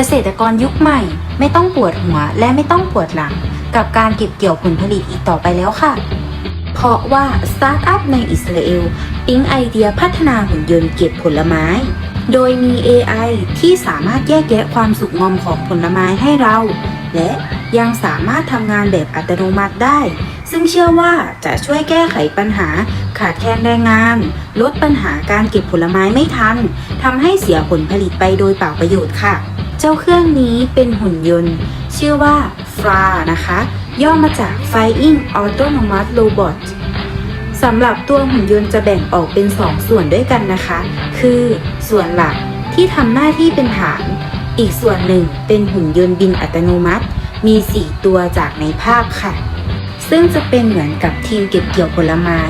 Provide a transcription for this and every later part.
เกษตรกรยุคใหม่ ไม่ต้องปวดหัวและไม่ต้องปวดหลัง กับการเก็บเกี่ยวผลผลิตอีกต่อไปแล้วค่ะ เพราะว่าสตาร์ทอัพในอิสราเอลปิ๊งไอเดียพัฒนาหุ่นยนต์เก็บผลไม้ โดยมี AI ที่สามารถแยกแยะความสุกงอมของผลไม้ให้เรา และยังสามารถทำงานแบบอัตโนมัติได้ ซึ่งเชื่อว่าจะช่วยแก้ไขปัญหาขาดแคลนแรงงาน ลดปัญหาการเก็บผลไม้ไม่ทันทำให้เสียผลผลิตไปโดยเปล่าประโยชน์ค่ะ เจ้าเครื่องนี้เป็นหุ่นยนต์ ชื่อว่า FRA นะคะ ย่อมาจาก Flying Autonomous Robot สำหรับตัวหุ่นยนต์จะแบ่งออกเป็น 2 ส่วนด้วยกันนะคะ คือส่วนหลักที่ทำหน้าที่เป็นฐาน อีกส่วนหนึ่งเป็นหุ่นยนต์บินอัตโนมัติ มี 4 ตัวจากในภาพค่ะ ซึ่งจะเป็นเหมือนกับทีมเก็บเกี่ยวผลไม้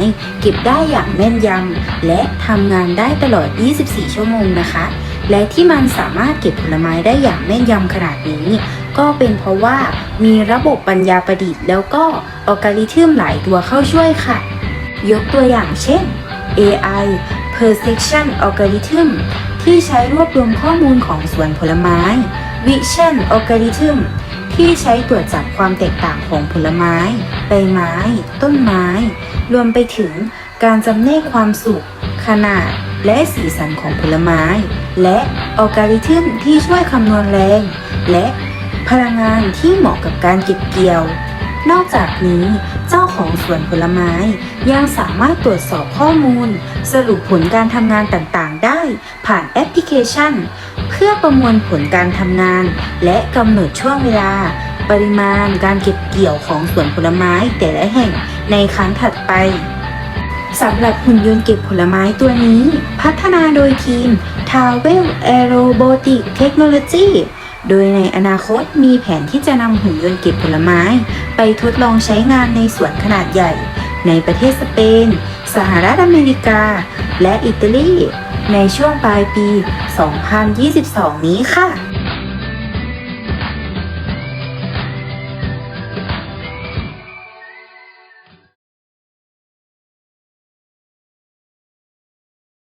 เก็บได้อย่างแม่นยำและทำงานได้ตลอด 24 ชั่วโมงนะคะ และที่มันสามารถเก็บผลไม้ได้อย่างแม่นยำขนาดนี้ ก็เป็นเพราะว่ามีระบบปัญญาประดิษฐ์ แล้วก็อัลกอริทึมหลายตัวเข้าช่วยค่ะ ยกตัวอย่างเช่น AI Perception Algorithm ที่ใช้รวบรวมข้อมูลของสวนผลไม้ Vision Algorithm ที่ใช้ตรวจจับความแตกต่างของผลไม้ ใบไม้ ต้นไม้ รวมไปถึงการจำแนกความสุข ขนาด และสีสันของผลไม้ และอัลกอริทึมที่ช่วยคำนวณแรง และพลังงานที่เหมาะกับการเก็บเกี่ยว นอกจากนี้เจ้าของสวนผลไม้ยังสามารถตรวจสอบข้อมูล สรุปผลการทำงานต่างๆ ได้ผ่านแอปพลิเคชัน เพื่อประมวลผลการทำงาน และกำหนดช่วงเวลา ปริมาณการเก็บเกี่ยวของสวนผลไม้แต่ละแห่งในครั้งถัดไป สำหรับหุ่นยนต์เก็บผลไม้ตัวนี้ พัฒนาโดยทีม t a v e l Aerobotic Technology โดยในอนาคตมีแผนที่จะนำหุ่นยนต์เก็บผลไม้ ไปทดลองใช้งานในสวนขนาดใหญ่ ในประเทศสเปน สหรัฐอเมริกา และอิตาลี ในช่วงปลายปี 2022 นี้ค่ะ